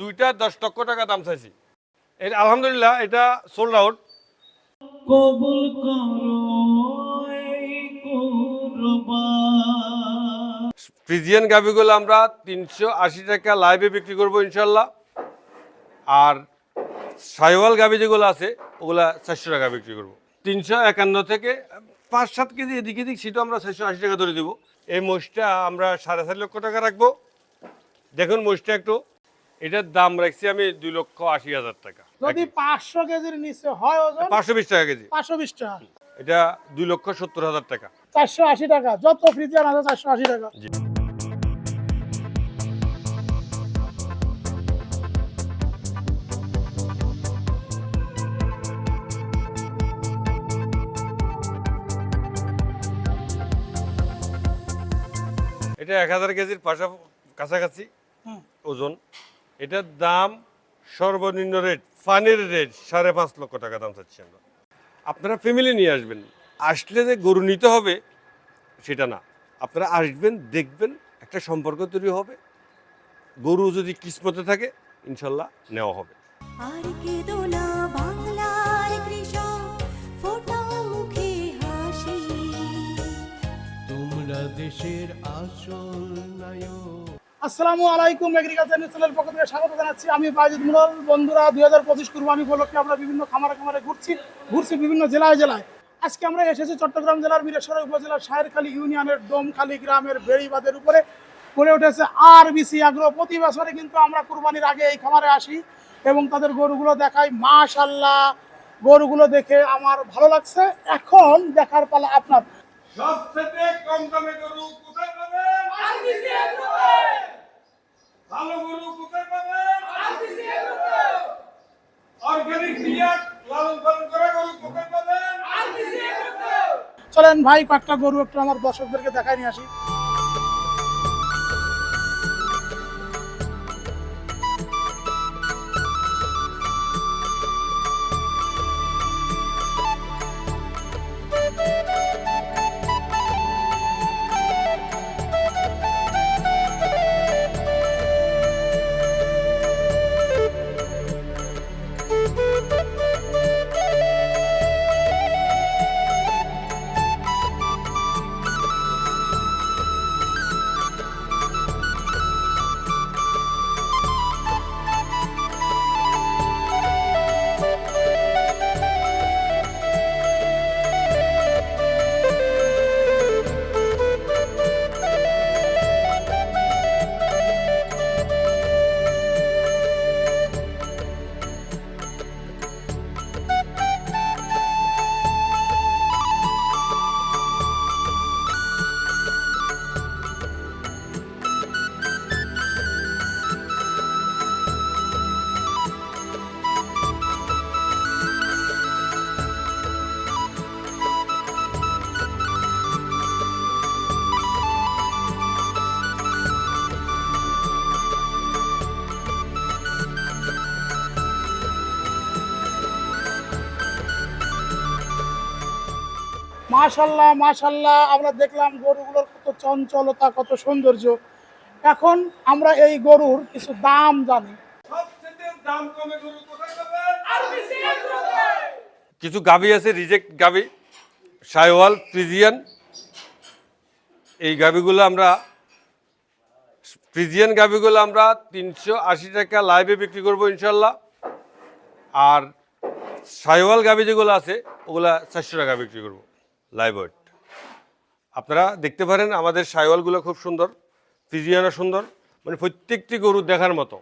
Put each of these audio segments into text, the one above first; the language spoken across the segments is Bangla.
দুইটা দশ লক্ষ টাকা দাম চাইছি। এর আলহামদুলিল্লাহ এটা সোল্ড আউট কবুল ফ্রিজিয়ান গাভিগুলো আমরা তিনশো আশি টাকা লাইভে বিক্রি করব ইনশাল্লাহ। আর সাইওয়াল গাভি যেগুলো আছে ওগুলা চারশো টাকা বিক্রি করব। তিনশো একান্ন থেকে পাঁচ সাত কেজি এদিক এদিক সেটাও আমরা চারশো আশি টাকা ধরে দেবো। এই মোষটা আমরা সাড়ে চার লক্ষ টাকা রাখব। দেখুন মোষটা একটু। এটার দাম রাখছি আমি দুই লক্ষ আশি হাজার টাকা। যদি পাঁচশো কেজির নিচে হয় ওজন পাঁচশো বিশ টাকা কেজি। পাঁচশো বিশ টাকা। এটা দুই লক্ষ সত্তর হাজার টাকা। চারশো আশি টাকা। যত ফ্রিজিয়ান আছে চারশো আশি টাকা। এটা এক হাজার কেজির পাশা কাছাকাছি ওজন। এটার দাম সর্বনিম্ন রেট ফানের রেট সাড়ে পাঁচ লক্ষ টাকা দাম চাচ্ছি আমরা। আপনারা ফ্যামিলি নিয়ে আসবেন। আসলে যে গরু নিতে হবে সেটা না। আপনারা আসবেন দেখবেন একটা সম্পর্ক তৈরি হবে। গরু যদি কিসমতে থাকে ইনশাল্লাহ নেওয়া হবে। আর কেঁদো না বাংলার কৃষক ফোটা মুখে হাসি। তোমরা দেশের আসল নায়ক। আসসালামু আলাইকুম এগ্রিকালচার ন্যাশনাল পক্ষ থেকে স্বাগত জানাচ্ছি। আমি বাজিদ মুরল। বন্ধুরা, দুই হাজার পঁচিশ কুরবানি উপলক্ষে আমরা বিভিন্ন খামারে খামারে ঘুরছি ঘুরছি বিভিন্ন জেলায় জেলায়। আজকে আমরা এসেছি চট্টগ্রাম জেলার মিরেশ্বর উপজেলার শাহেরখালী ইউনিয়নের ডোমখালী গ্রামের বেড়িবাদের উপরে। গড়ে উঠেছে আর বিসি আগ্রহ প্রতি বছরে কিন্তু আমরা কুরবানির আগে এই খামারে আসি এবং তাদের গরুগুলো দেখাই। মাশাল্লাহ গরুগুলো দেখে আমার ভালো লাগছে। এখন দেখার পালা আপনার। সবথেকে কম দামে গরু কোথায় পাবেন? ভালো গরু কোথায় পাবেন? অর্গানিক বিয়া লালন পালন করা গরু কোথায় পাবেন? চলেন ভাই কয়েকটা গরু একটু আমার দর্শকদেরকে দেখাই নিয়ে আসি। মাশাল্লাহ মাশাল্লাহ আমরা দেখলাম গরুগুলোর কত চঞ্চলতা কত সৌন্দর্য। এখন আমরা এই গরুর কিছু দাম জানি। দাম কমে গরু কোথায় কিছু গাবি আছে রিজেক্ট গাবি সাইওয়াল ফ্রিজিয়ান। এই গাবিগুলো আমরা ফ্রিজিয়ান গাবিগুলো আমরা তিনশো আশি টাকা লাইভে বিক্রি করব ইনশাল্লাহ। আর সাইওয়াল গাবি যেগুলো আছে ওগুলা চারশো টাকা বিক্রি করব। ওয়েট আপনারা দেখতে পারেন আমাদের সাইওয়ালগুলো খুব সুন্দর ফ্রিজিয়ানও সুন্দর মানে প্রত্যেকটি গরু দেখার মতো।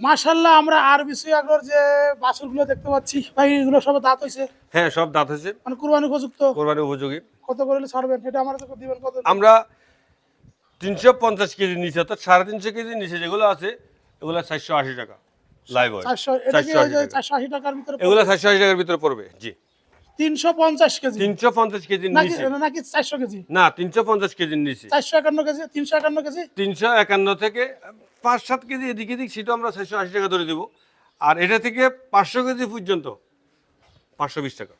মাশাল্লাহ আমরা আর বিসি আগর যে বাছুরগুলো দেখতে পাচ্ছি ভাই এগুলো সব দাঁত হ্যাঁ সব দাঁত মানে কুরবানি উপযুক্ত? কোরবানি উপযোগী। কত করে ছাড়বেন? এটা আমার দিবেন কত আমরা তিনশো পঞ্চাশ কেজি নিচে অর্থাৎ সাড়ে তিনশো কেজি নিচে যেগুলো আছে এগুলো চারশো আশি টাকা। লাইভ হয় টাকার ভিতরে এগুলো চারশো আশি টাকার ভিতরে পড়বে জি। তিনশো পঞ্চাশ কেজি। তিনশো পঞ্চাশ কেজির নাকি নিচে নাকি চারশো কেজি? না তিনশো পঞ্চাশ কেজির নিচে চারশো একান্ন কেজি তিনশো একান্ন কেজি? তিনশো একান্ন থেকে পাঁচ সাত কেজি এদিক এদিক সেটাও আমরা চারশো আশি টাকা ধরে দেবো। আর এটা থেকে পাঁচশো কেজি পর্যন্ত পাঁচশো বিশ টাকা।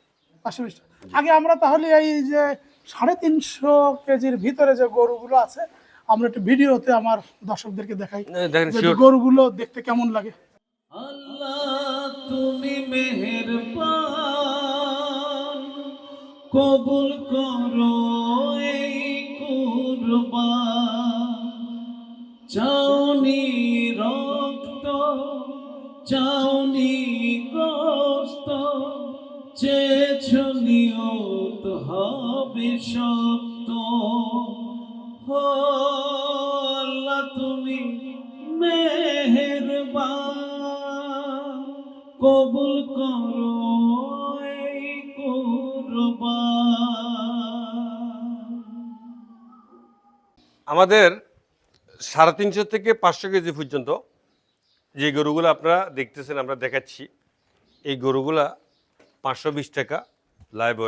পাঁচশো বিশ টাকা। আগে আমরা তাহলে এই যে সাড়ে তিনশো কেজির ভিতরে যে গরুগুলো আছে আমরা একটু ভিডিওতে আমার দর্শকদেরকে দেখাই। গরুগুলো দেখতে কেমন লাগে? আল্লাহ তুমি মেহেরবান। কবুল করো এই কুরবান। চাউনি রক্ত চাউনি গোস্ত চেয়েছ নিয়ত হবে সত্য। হো আল্লাহ, তুমি মেহেরবান। কবুল আমাদের সাড়ে তিনশো থেকে পাঁচশো কেজি পর্যন্ত যে গরুগুলো আপনারা দেখতেছেন, আমরা দেখাচ্ছি। এই গরুগুলা পাঁচশো বিশ টাকা লাইভ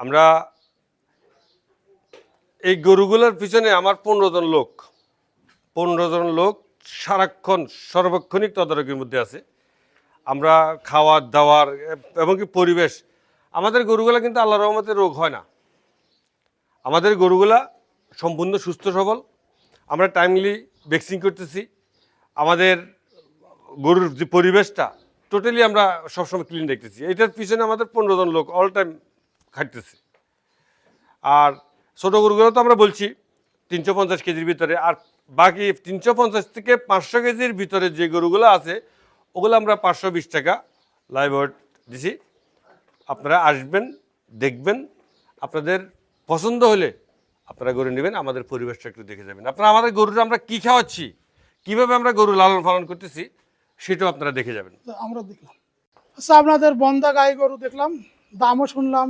আমরা এই গরুগুলোর পিছনে আমার পনেরো জন লোক। পনেরো জন লোক সারাক্ষণ সর্বক্ষণিক তদারকির মধ্যে আছে। আমরা খাওয়ার, দাওয়ার এমনকি পরিবেশ। আমাদের গরুগুলা কিন্তু আল্লাহ রহমতে রোগ হয় না। আমাদের গরুগুলা সম্পূর্ণ সুস্থ সবল। আমরা টাইমলি ভ্যাকসিন করতেছি। আমাদের গরুর যে পরিবেশটা টোটালি আমরা সবসময় ক্লিন দেখতেছি এটার পিছনে আমাদের পনেরো জন লোক অল টাইম খাটতেছে। আর ছোটো গরুগুলো তো আমরা বলছি, তিনশো পঞ্চাশ কেজির ভিতরে। আর বাকি তিনশো পঞ্চাশ থেকে পাঁচশো কেজির ভিতরে যে গরুগুলো আছে, ওগুলো আমরা পাঁচশো বিশ টাকা লাইভ দিছি। আপনারা আসবেন, দেখবেন। আপনাদের পছন্দ হলে আপনারা গরু নেবেন আমাদের পরিবেশটা একটু দেখে যাবেন। আপনারা আমাদের গরুটা আমরা কী খাওয়াচ্ছি? কীভাবে আমরা গরু লালন পালন করতেছি সেটাও আপনারা দেখে যাবেন। আমরা দেখলাম। আচ্ছা আপনাদের বন্দা গাই গরু দেখলাম দামও শুনলাম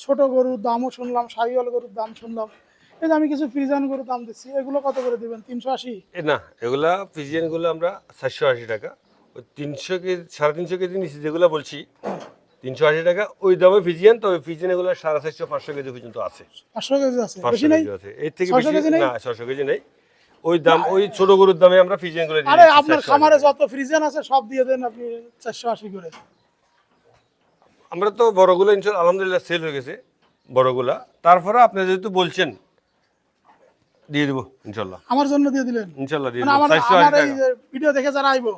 ছোট গরুর দামও শুনলাম সাইওয়াল গরুর দাম শুনলাম। এই যে আমি কিছু ফ্রিজান গরুর দাম দিচ্ছি এগুলো কত করে দিবেন? তিনশো আশি? না এগুলা ফিজিয়ানগুলো আমরা চারশো আশি টাকা। ওই তিনশো কেজি সাড়ে তিনশো কেজি নিচে যেগুলো বলছি তিনশো আশি টাকা। ওই দামে ফিজিয়ান তবে ফিজিয়ান এগুলো সাড়ে চারশো পাঁচশো কেজি পর্যন্ত আছে। পাঁচশো কেজি আছে? পাঁচশো কেজি আছে। এর থেকে বেশি না ছশো কেজি নেই। ওই দাম ওই ছোট গরুর দামে আমরা দিয়ে আরে আপনার খামারে যত ফ্রিজান আছে সব দিয়ে দেন আপনি চারশো আশি করে। আমরা তো বড়গুলো ইনশাল আলহামদুলিল্লাহ সেল হয়ে গেছে বড়গুলা। তারপরে আপনি যেহেতু বলছেন দিয়ে দেবো ইনশাল্লাহ। আমার জন্য দিয়ে দিলেন? ইনশাল্লাহ দিয়ে মানে দেবো। টাকা। ভিডিও দেখে যারা আইবো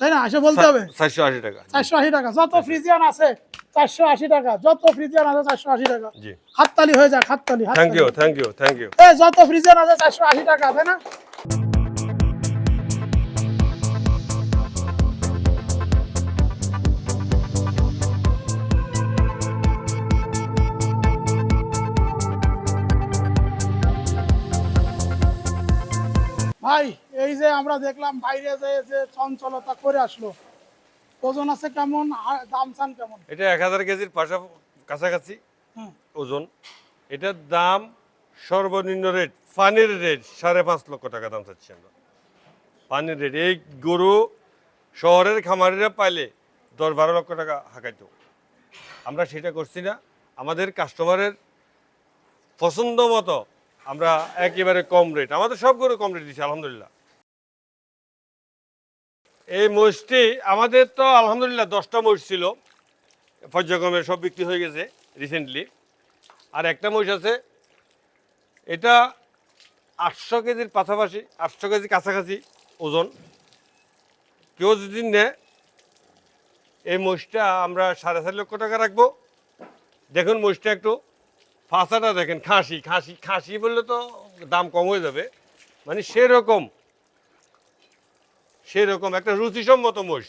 তাই না? এসে বলতে হবে? চারশো আশি টাকা। চারশো আশি টাকা। যত ফ্রিজিয়ান আছে চারশো আশি টাকা। যত ফ্রিজিয়ান আছে চারশো আশি টাকা। হাততালি হয়ে যাক হাততালি thank you thank you thank you যত ফ্রিজিয়ান আছে চারশো আশি টাকা তাই না? ভাই এই যে আমরা দেখলাম বাইরে যে যে চঞ্চলতা করে আসলো ওজন আছে কেমন? দাম চান কেমন? এটা এক হাজার কেজির পাশা কাছাকাছি হুম। ওজন। এটার দাম সর্বনিম্ন রেট পানির রেট সাড়ে পাঁচ লক্ষ টাকা দাম চাচ্ছি আমরা। পানির রেট। এই গরু শহরের খামারিরা পাইলে দশ বারো লক্ষ টাকা হাঁকাইত। আমরা সেটা করছি না। আমাদের কাস্টমারের পছন্দ মতো আমরা একেবারে কম রেট। আমাদের সব গরু কম রেট দিচ্ছি আলহামদুলিল্লাহ। এই মহিষটি আমাদের তো আলহামদুলিল্লাহ দশটা মহিষ ছিল। পর্যায়ক্রমে সব বিক্রি হয়ে গেছে রিসেন্টলি আর একটা মহিষ আছে, এটা আটশো কেজির পাশাপাশি, আটশো কেজি কাছাকাছি ওজন। কেউ যদি নেয়, এই মহিষটা আমরা সাড়ে চার লক্ষ টাকা রাখব। দেখুন মহিষটা একটু ফাঁসাটা দেখেন, খাসি খাসি খাসি বললে তো দাম কম হয়ে যাবে। মানে সেরকম সেরকম একটা রুচিসম্মত মোষ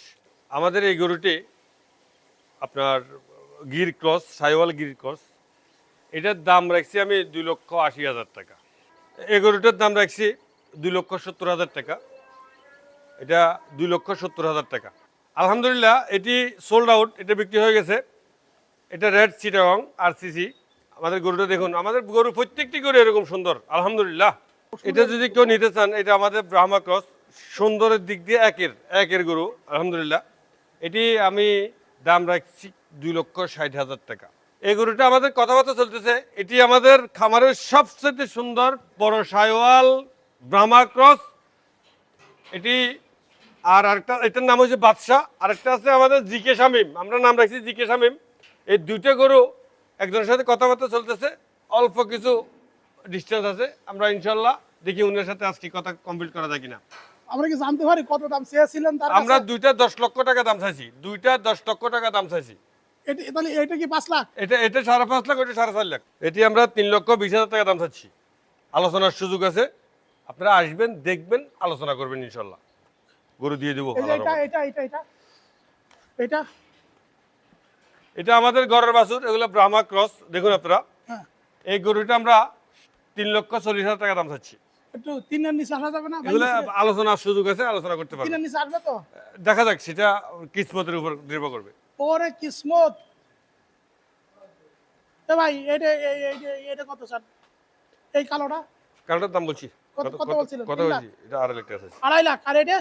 আমাদের এই গরুটি আপনার গির ক্রস, সাইওয়াল গির ক্রস, এটার দাম রাখছি আমি দুই লক্ষ আশি হাজার টাকা। এই গরুটার দাম রাখছি দুই লক্ষ সত্তর হাজার টাকা। এটা দুই লক্ষ সত্তর হাজার টাকা। আলহামদুলিল্লাহ, এটি সোল্ড আউট এটা বিক্রি হয়ে গেছে। এটা রেড চিটাগং আর সিসি আমাদের গরুটা দেখুন, আমাদের গরু প্রত্যেকটি গরু এরকম সুন্দর, আলহামদুলিল্লাহ। এটা যদি কেউ নিতে চান, এটা আমাদের ব্রাহ্মা ক্রস সুন্দরের দিক দিয়ে একের একের গরু, আলহামদুলিল্লাহ। এটি আমি দাম রাখছি দুই লক্ষ ষাট হাজার টাকা। এই গরুটা আমাদের কথাবার্তা চলতেছে, এটি আমাদের খামারের সবচেয়ে সুন্দর বড় সাইওয়াল ব্রাহ্মা ক্রস। এটি আর আরেকটা, এটার নাম হচ্ছে বাদশাহ। আরেকটা আছে আমাদের জিকে শামিম, আমরা নাম রাখছি জিকে শামিম। এই দুইটা গরু একজনের সাথে কথাবার্তা চলতেছে, অল্প কিছু ডিস্টেন্স আছে। আমরা ইনশাল্লাহ দেখি উনার সাথে আজকে কথা কমপ্লিট করা যায় কিনা। আমরা কি জানতে পারি কত দাম চেয়েছিলেন তার আমরা দুইটা দশ লক্ষ টাকা দাম চাইছি। দুইটা দশ লক্ষ টাকা দাম চাইছি। এটা- তাহলে এটা কি পাঁচ লাখ? এটা এটা সাড়ে পাঁচ লাখ ওটা সাড়ে চার লাখ। এটি আমরা তিন লক্ষ বিশ হাজার টাকা দাম চাচ্ছি আলোচনার সুযোগ আছে। আপনারা আসবেন দেখবেন আলোচনা করবেন ইনশাল্লাহ। গরু দিয়ে দেবো এটা এটা এটা এটা এটা এটা। আমাদের ঘরের বাছুর এগুলো ব্রাহ্মা ক্রস। দেখুন আপনারা। হ্যাঁ। এই গরুটা আমরা তিন লক্ষ চল্লিশ হাজার টাকা দাম চাচ্ছি একটু তিনের নিচে আসা যাবে না এগুলো আলোচনার সুযোগ আছে আলোচনা করতে পারবেন তিনের নিচে আসবে তো? দেখা যাক সেটা কিসমতের উপর নির্ভর করবে। ওরে কিসমত! এ ভাই এটা এই- এই- এই- এটা কত স্যার? এই কালোটা? কারোটার দাম বলছি। কত- কত- কত কত- বলছিলেন? কত বলছি? এটা আড়াই লাখ টাকা আড়াই লাখ আর এটা?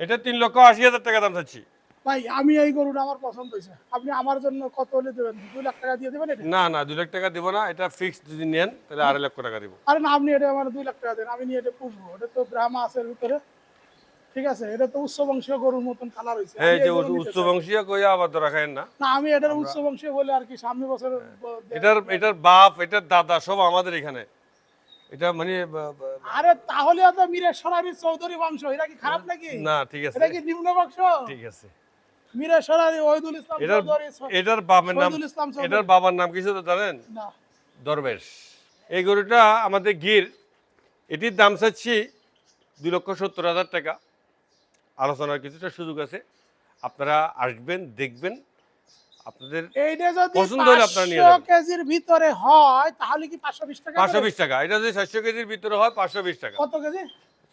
এটা তিন লক্ষ আশি হাজার টাকা দাম চাচ্ছি ভাই আমি এই গরুটা আমার পছন্দ হয়েছে। আপনি আমার জন্য কত হলে দেবেন? দুই লাখ টাকা দিয়ে দেবেন না না দুই লাখ টাকা দিব না এটা ফিক্সড যদি নেন তাহলে আড়াই টাকা দিব। আরে না আপনি এটা আমার দুই লাখ টাকা দেন আমি নিয়ে এটা পুষবো। এটা তো ব্রাহ্মা আছে ভিতরে। ঠিক আছে এটা তো উচ্চ বংশীয় গরুর মতন কালার হয়েছে। এই যে এই গরু নিতে উচ্চ বংশীয় কইয়া আবার ধরা খায়েন না। না আমি এটার উচ্চ বংশীয় বলে আর কি সামনে বছর এটার এটার বাপ এটার দাদা সব আমাদের এখানে। এটা মানে আরে তাহলে তো সরারি চৌধুরী বংশ এটা কি খারাপ নাকি? না ঠিক আছে। এটা কি নিম্ন বংশ? ঠিক আছে। মীরের সরারি ওহিদুল ইসলাম এটার এটার বাবার নাম। এটার বাবার কিছু তো জানেন? দরবেশ। এই গরুটা আমাদের গির। এটির দাম চাচ্ছি দুই লক্ষ সত্তর হাজার টাকা। আলোচনার কিছুটা সুযোগ আছে। আপনারা আসবেন দেখবেন। আপনাদের এইটা যদি পছন্দ হলে আপনারা নিয়ে পাঁচশো যাবেন। কেজির ভিতরে হয় তাহলে কি টাকা টাকা। এটা যদি সাতশো কেজির ভিতরে হয় পাঁচশো বিশ টাকা। কত কেজি?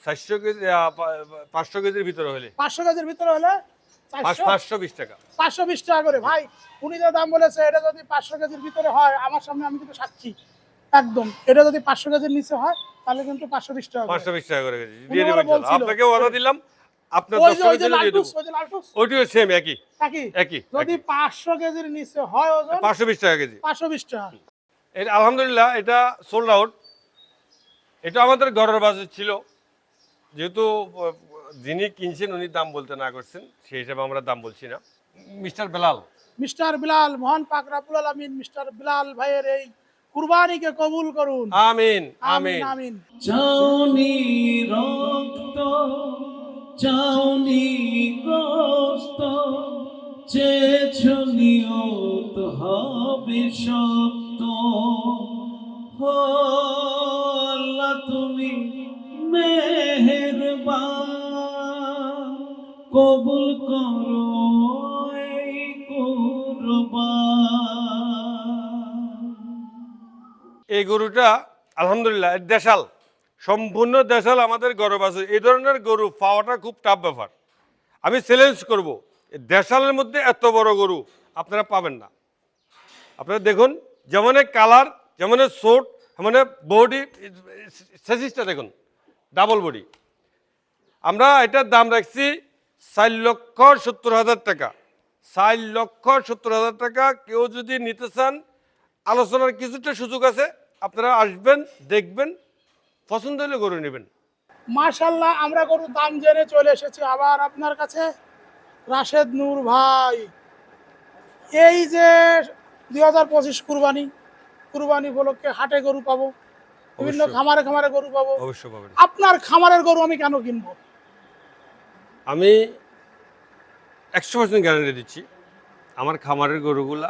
সাতশো কেজি আহ, পা- পাঁচশো কেজির ভিতরে হলে। পাঁচশো কেজির ভিতরে হলে? পাঁচশো? বিশ টাকা। পাঁচশো বিশ টাকা করে। ভাই উনি যে দাম বলেছে এটা যদি পাঁচশো কেজির ভিতরে হয় আমার সামনে আমি কিন্তু সাক্ষী। একদম। এটা যদি পাঁচশো কেজির নিচে হয় তাহলে কিন্তু পাঁচশো বিশ টাকা পাঁচশো বিশ টাকা করে কেজি। দিয়ে দেবেন আপনাকে অর্ডার দিলাম। আপনার ওই যে দশ ওই যে দিয়ে দেবো। লালটুস ওই যে লালটুস। ওইটিও সেম একই। একই। একই যদি পাঁচশো কেজির নিচে হয় ওজন পাঁচশো বিশ টাকা কেজি। পাঁচশো বিশ টাকা। এটা আলহামদুলিল্লাহ এটা সোল্ড আউট এটা আমাদের ঘরের বাজার ছিল। যেহেতু যিনি কিনছেন উনি দাম বলতে না করছেন সেই হিসাবে আমরা দাম বলছি না। মিস্টার বেলাল। মিস্টার বিলাল মহান পাক রাবুল আলমিন মিস্টার বিলাল ভাইয়ের এই কুরবানিকে কবুল করুন। আমিন আমিন আমিন। চাউনি রক্ত চাউনি গোস্ত চেয়েছ নিয়ত হবে সত্য হো আল্লাহ তুমি মেহেরবান। কবুল করো এই গরুটা, আলহামদুলিল্লাহ দেশাল। সম্পূর্ণ দেশাল আমাদের গরব আছে। এই ধরনের গরু পাওয়াটা খুব টাফ ব্যাপার। আমি চ্যালেঞ্জ করব দেশালের মধ্যে এত বড় গরু আপনারা পাবেন না। আপনারা দেখুন, যেমন কালার যেমন সোট তেমন বডি সেসিসটা দেখুন ডাবল বডি আমরা এটার দাম রাখছি চার লক্ষ সত্তর হাজার টাকা। চার লক্ষ সত্তর হাজার টাকা কেউ যদি নিতে চান আলোচনার কিছুটা সুযোগ আছে আপনারা আসবেন দেখবেন পছন্দ হলে গরু নেবেন। মাশাল্লাহ আমরা গরুর দাম জেনে চলে এসেছি আবার আপনার কাছে। রাশেদ নূর ভাই এই যে দুই হাজার পঁচিশ কুরবানি কুরবানি উপলক্ষে হাটে গরু পাবো বিভিন্ন খামারে খামারে গরু পাবো। অবশ্যই পাবেন। আপনার খামারের গরু আমি কেন কিনবো? আমি একশো পার্সেন্ট গ্যারান্টি দিচ্ছি, আমার খামারের গরুগুলা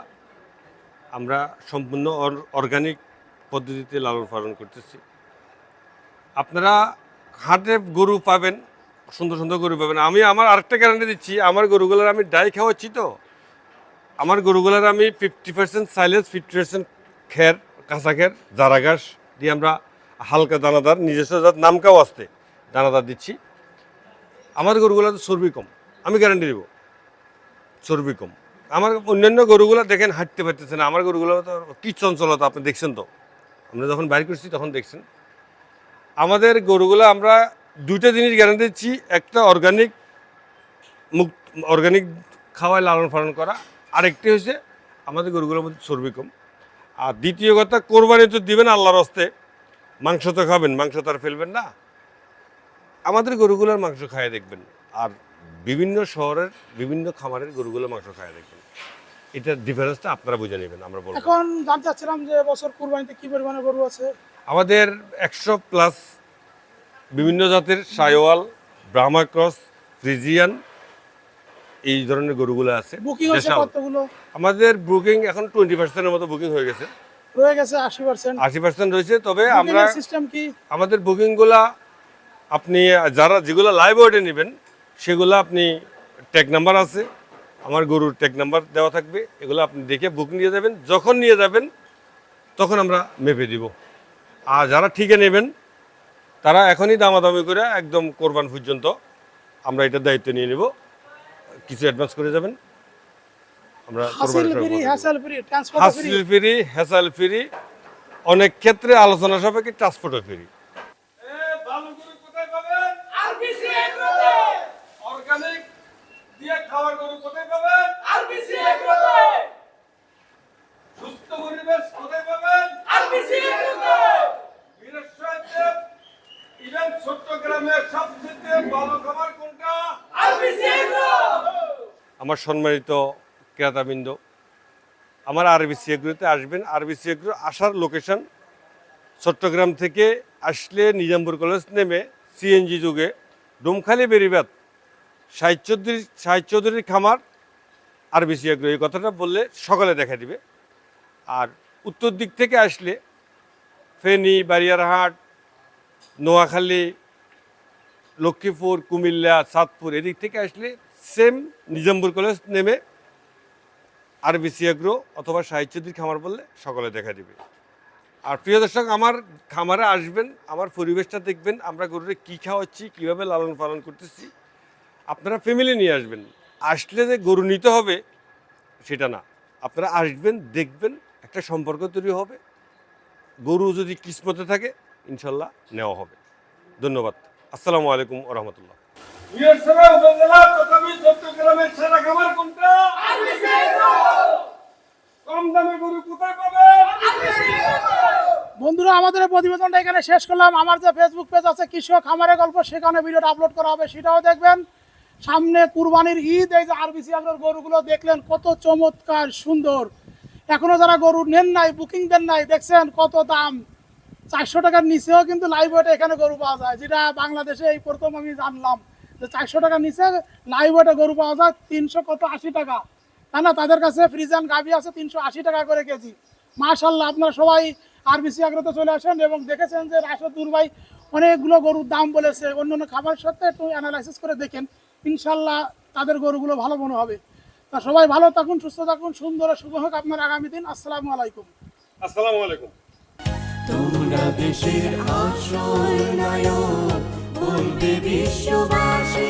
আমরা সম্পূর্ণ অর্গানিক পদ্ধতিতে লালন পালন করতেছি। আপনারা হাটে গরু পাবেন, সুন্দর সুন্দর গরু পাবেন। আমি আমার আরেকটা গ্যারান্টি দিচ্ছি, আমার গরুগুলোর আমি ডাই খাওয়াচ্ছি তো। আমার গরুগুলার আমি fifty percent silage fifty percent খের, কাঁচা খের জারা ঘাস দিয়ে আমরা হালকা দানাদার, নিজস্ব জাত নামকাও আসতে দানাদার দিচ্ছি। আমার গরুগুলোতে চর্বি কম, আমি গ্যারান্টি দেবো। চর্বি কম। আমার অন্যান্য গরুগুলো দেখেন, হাঁটতে পারতেছে না। আমার গরুগুলো তো কি চঞ্চলতা, আপনি দেখছেন তো? আমরা যখন বাইর করছি, তখন দেখছেন। আমাদের গরুগুলো আমরা দুইটা জিনিস গ্যারান্টি দিচ্ছি। একটা অর্গানিক মুখ অর্গানিক খাওয়ায় লালন পালন করা। আরেকটি হচ্ছে, আমাদের গরুগুলোর মধ্যে চর্বি কম। আর দ্বিতীয় কথা, কোরবানি তো দিবেন আল্লাহর হস্তে। মাংস তো খাবেন, মাংস তো আর ফেলবেন না। আমাদের গরুগুলোর মাংস খাইয়ে দেখবেন। আর বিভিন্ন শহরের বিভিন্ন খামারের গরুগুলো মাংস খাইয়ে দেখবেন। এটার ডিফারেন্সটা আপনারা বুঝে নেবেন আমরা বলব এখন জানতে চাচ্ছিলাম যে বছর কুরবানিতে কি পরিমাণে গরু আছে? আমাদের একশো প্লাস বিভিন্ন জাতের সাইওয়াল ব্রাহ্মা ক্রস ফ্রিজিয়ান এই ধরনের গরুগুলো আছে। বুকিং হচ্ছে কতগুলো? আমাদের বুকিং এখন টোয়েন্টি পার্সেন্টের মতো বুকিং হয়ে গেছে। রয়ে গেছে আশি পার্সেন্ট আশি পার্সেন্ট রয়েছে তবে আমরা সিস্টেম কি? আমাদের বুকিংগুলা আপনি যারা যেগুলো লাইভ ওয়েটে নেবেন সেগুলো আপনি ট্যাগ নাম্বার আছে আমার গরুর ট্যাগ নাম্বার দেওয়া থাকবে এগুলো আপনি দেখে বুক নিয়ে যাবেন যখন নিয়ে যাবেন তখন আমরা মেপে দিব। আর যারা ঠিকে নেবেন তারা এখনই দামাদামি করে একদম কোরবান পর্যন্ত আমরা এটার দায়িত্ব নিয়ে নেব। কিছু অ্যাডভান্স করে যাবেন আমরা হাসিল ফ্রি হ্যাসাল ফ্রি অনেক ক্ষেত্রে আলোচনা সাপেক্ষে ট্রান্সপোর্টও ফ্রি অর্গানিক দিয়ে খাওয়ার গরু কোথায় পাবেন আরবিসি এগ্রোতে সুস্থ পরিবেশ কোথায় পাবেন আরবিসি এগ্রোতে বীরেশ্বরদেব ইভেন ছোট্ট গ্রামের সবচেয়ে ভালো খাবার কোনটা আরবিসি এগ্রো আমার সম্মানিত ক্রেতাবৃন্দ, আমার আরবিসি এগ্রোতে আসবেন। আরবিসি এগ্রো আসার লোকেশন চট্টগ্রাম থেকে আসলে নিজামপুর কলেজ নেমে সিএনজি যুগে ডোমখালি বেরিবাদ সাহিদ চৌধুরী সাহিদ চৌধুরীর খামার আরবিসি এগ্রো এই কথাটা বললে সকালে দেখা দিবে। আর উত্তর দিক থেকে আসলে ফেনী বারিয়ারহাট নোয়াখালী, লক্ষ্মীপুর, কুমিল্লা, চাঁদপুর, এদিক থেকে আসলে সেম নিজামপুর কলেজ নেমে আরবিসি এগ্রো অথবা চৌধুরীর খামার বললে সকলে দেখা দিবে। আর প্রিয় দর্শক, আমার খামারে আসবেন, আমার পরিবেশটা দেখবেন, আমরা গরুরে কী খাওয়াচ্ছি, কীভাবে লালন পালন করতেছি, আপনারা ফ্যামিলি নিয়ে আসবেন। আসলে যে গরু নিতে হবে, সেটা না। আপনারা আসবেন, দেখবেন, একটা সম্পর্ক তৈরি হবে। গরু যদি কিসমতে থাকে, ইনশাল্লাহ নেওয়া হবে। ধন্যবাদ। আসসালামু আলাইকুম ও রহমতুল্লাহ কম দামে গরু কোথায় পাবেন? বন্ধুরা আমাদের প্রতিবেদনটা এখানে শেষ করলাম। আমার যে ফেসবুক পেজ আছে কৃষক খামারের গল্প সেখানে ভিডিওটা আপলোড করা হবে সেটাও দেখবেন। সামনে কুরবানির ঈদ এই যে আরবিসি আপনার গরুগুলো দেখলেন কত চমৎকার সুন্দর। এখনও যারা গরু নেন নাই বুকিং দেন নাই দেখছেন কত দাম। চারশো টাকার নিচেও কিন্তু লাইভ ওয়েটে এখানে গরু পাওয়া যায় যেটা বাংলাদেশে এই প্রথম আমি জানলাম। যে চারশো টাকা নিচে লাইভ ওয়েটে গরু পাওয়া যায় তিনশো কত আশি টাকা। তাই না তাদের কাছে ফ্রিজান গাভি আছে তিনশো আশি টাকা করে কেজি। মাশাল্লাহ আপনারা সবাই আর আরবিসি আগ্রতে চলে আসেন এবং দেখেছেন যে রাশেদ দুর্বাই অনেকগুলো গরুর দাম বলেছে। অন্য অন্য খাবারের সাথে একটু অ্যানালাইসিস করে দেখেন। ইনশাল্লাহ তাদের গরুগুলো ভালো মনে হবে। তা সবাই ভালো থাকুন সুস্থ থাকুন সুন্দর ও শুভ হোক আপনার আগামী দিন। আসসালামু আলাইকুম। আসসালামু আলাইকুম। তোমরা দেশের আসল নায়ক। বলবে বিশ্ববাসী